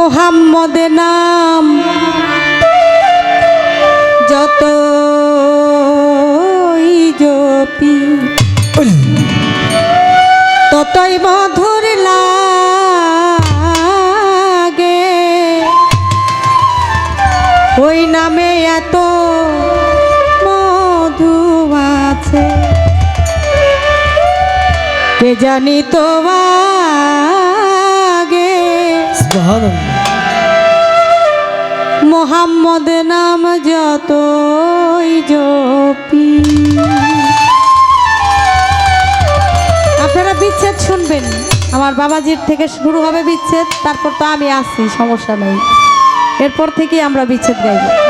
মোহাম্মদ নাম। যত জপি, ততই মধুর লাগে। ওই নামে এত মধু আছে। কে জানি তো আগে মোহাম্মদ নাম যতই জপি। আপনারা বিচ্ছেদ শুনবেন। আমার বাবাজির থেকে শুরু হবে বিচ্ছেদ, তারপর তো আমি আসছি সমস্যা নেই। এরপর থেকে আমরা বিচ্ছেদ গাইব।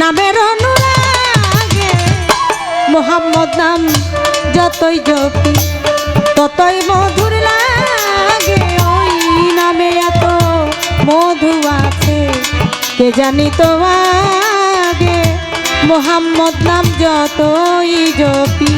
নামের অনুরাগে, মোহাম্মদ নাম যতই জপি, ততই মধুর লাগে। ওই নামে এত মধু আছে, কে জানি তো আগে? মোহাম্মদ নাম যতই জপি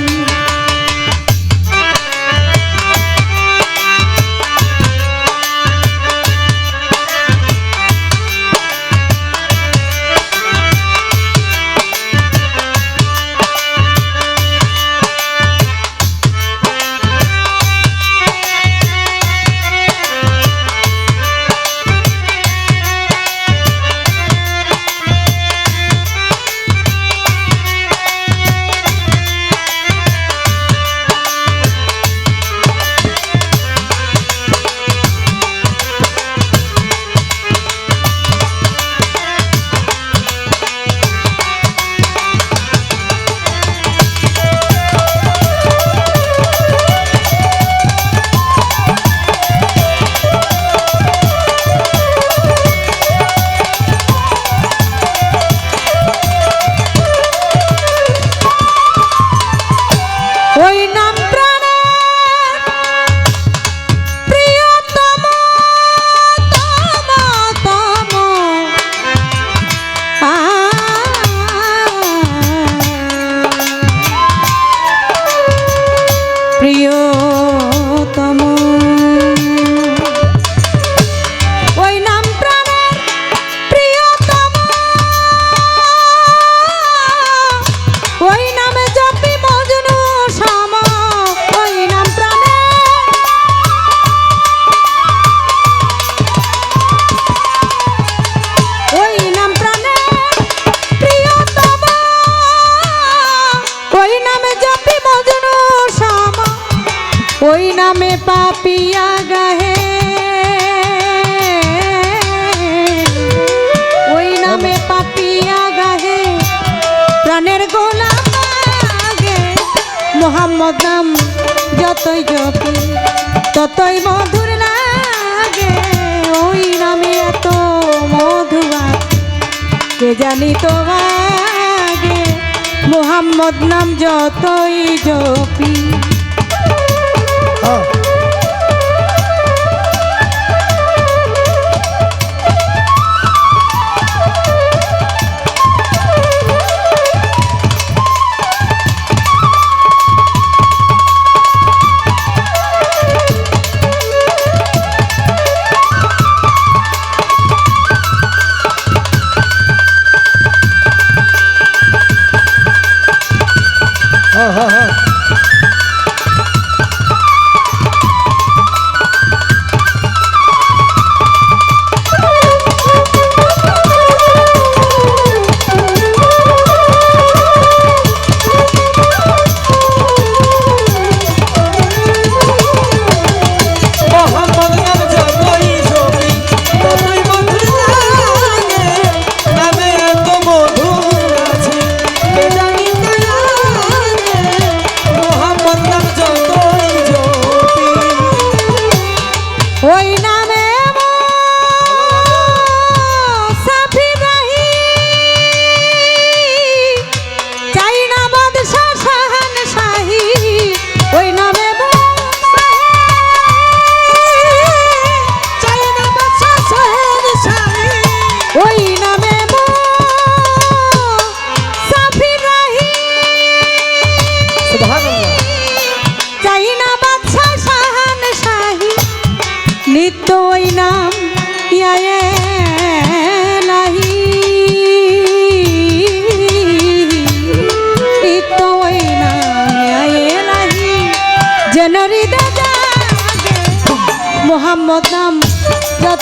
কে জানি তোমাগে মোহাম্মদ নাম যতই জপি はい、は、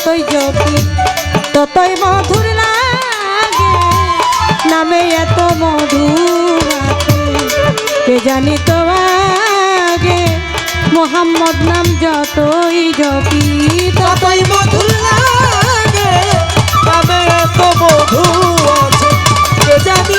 যতই জপি ততই মধুর লাগে, নামে এত মধুর কে জানি তো আগে? মোহাম্মদ নাম যতই জপি ততই মধুর লাগে, নামে এত মধুর কে জানি